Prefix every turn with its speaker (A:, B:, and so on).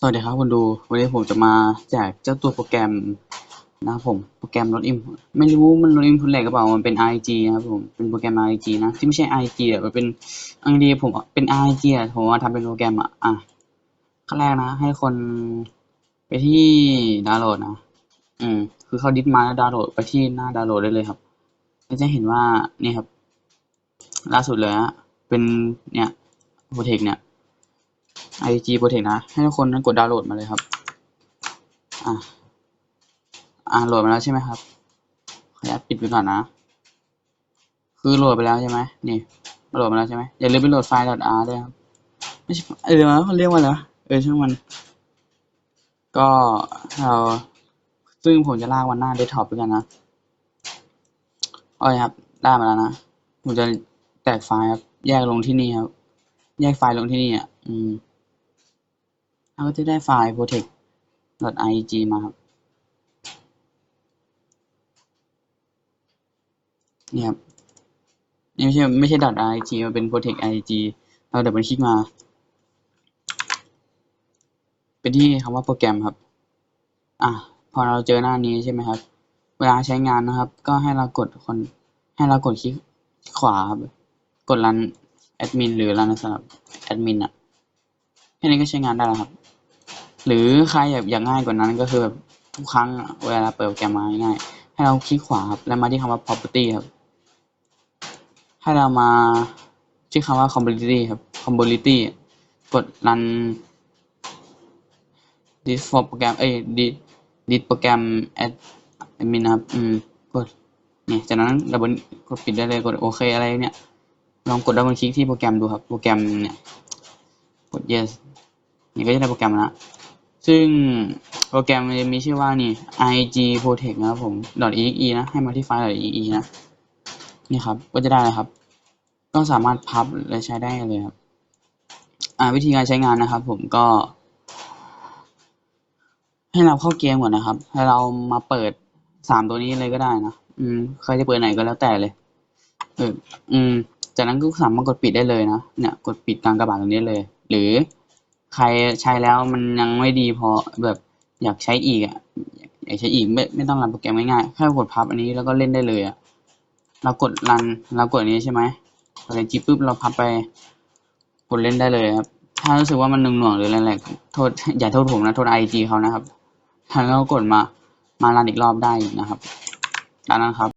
A: สวัสดีครับคุณดู วันนี้ผมจะมาแจกเจ้าตัวโปรแกรมนะครับผม โปรแกรมลดอินไม่รู้มันลดอินพุตอะไรก็เปล่า มันเป็น RIG นะครับผม เป็นโปรแกรม RIG นะ ที่ไม่ใช่ RIG อะ มันเป็นอังดีผมเป็น RIG อะ ผมว่าทำเป็นโปรแกรมอะ อะขั้นแรกนะ ให้คนไปที่ดาวน์โหลดนะ อืม คือเขาดิสมาแล้วดาวน์โหลดไปที่หน้าดาวน์โหลดได้เลยครับก็จะเห็นว่านี่ครับ ล่าสุดเลยฮะ เป็นเนี่ยโปรเทคเนี่ย IG Protect นะ ให้ทุกคนนั้นกดดาวน์โหลดมาเลยครับ อะ อ่าโหลดมาแล้วใช่ไหมครับ ขออนุญาตปิดไปก่อนนะ คือโหลดไปแล้วใช่ไหมนี่โหลดมาแล้วใช่ไหมอย่าลืมไปโหลดไฟล์ .r ด้วยครับ ไม่ใช่เออเขาเรียกว่าอะไรเออช่างมัน ก็เราซึ่งผมจะลากวันหน้าเดสก์ท็อปด้วยกันนะโอเคครับ ได้มาแล้วนะ ผมจะแตกไฟล์ครับ แยกลงที่นี่ครับ แยกไฟล์ลงที่นี่อะ อืม เราก็จะได้ไฟล์ protect.ig มาครับนี่ครับนี่ไม่ใช่ไม่ใช่ .ig มันเป็น protect.ig เราเดี๋ยวมันคลิกมา เป็นที่คำว่าโปรแกรมครับ อะ พอเราเจอหน้านี้ใช่ไหมครับ เวลาใช้งานนะครับ ก็ให้เรากดคนให้เรากดคลิกขวาครับ กดรันแอดมินหรือรันสำหรับแอดมินอะ แค่นี้ก็ใช้งานได้แล้วครับ หรือใครอยากอยากง่ายกว่านั้นก็คือแบบทุกครั้งเวลาเปิดโปรแกรมมาง่ายให้เราคลิกขวาครับแล้วมาที่คำว่า property ครับ ให้เรามาที่คำว่า compatibility ครับ compatibility กด run this for โปรแกรมเอ้ย this this โปรแกรม add admin ครับอืมกดนี่จากนั้นดับเบิลกดปิดได้เลยกดโอเคอะไรเนี่ยลองกดดับเบิลคลิกที่โปรแกรมดูครับ โปรแกรมเนี่ยกด yes นี่ก็จะได้โปรแกรมแล้ว ซึ่งโปรแกรมมันจะมีชื่อว่านี่ ig protect นะครับผม .exe นะ ให้มาที่ไฟล์ .exe นะ นี่ครับ ก็จะได้เลยครับ ก็สามารถพับและใช้ได้เลยครับ อ่าวิธีการใช้งานนะครับ ผมก็ ให้เราเข้าเกมก่อนนะครับ ให้เรามาเปิดสามตัวนี้เลยก็ได้นะ อืม ใครจะเปิดไหนก็แล้วแต่เลย เออ อืม จากนั้นก็สามารถกดปิดได้เลยนะ เนี่ย กดปิดกลางกระบาดตรงนี้เลย หรือ ใครใช้แล้วมันยังไม่ดีพอแบบอยากใช้อีกอะอยากใช้อีกไม่ไม่ต้องรันโปรแกรมง่ายๆแค่กดพับอันนี้แล้วก็เล่นได้เลยอะเรากดรันเรากดอันนี้ใช่ไหมพอเล่นจีปุ๊บเราพับไปกดเล่นได้เลยครับ ถ้ารู้สึกว่ามันหน่วงๆหรืออะไรๆโทษอย่าโทษผมนะโทษไอจีเขานะครับถ้าเรากดมามารันอีกรอบได้นะครับดังนั้นครับ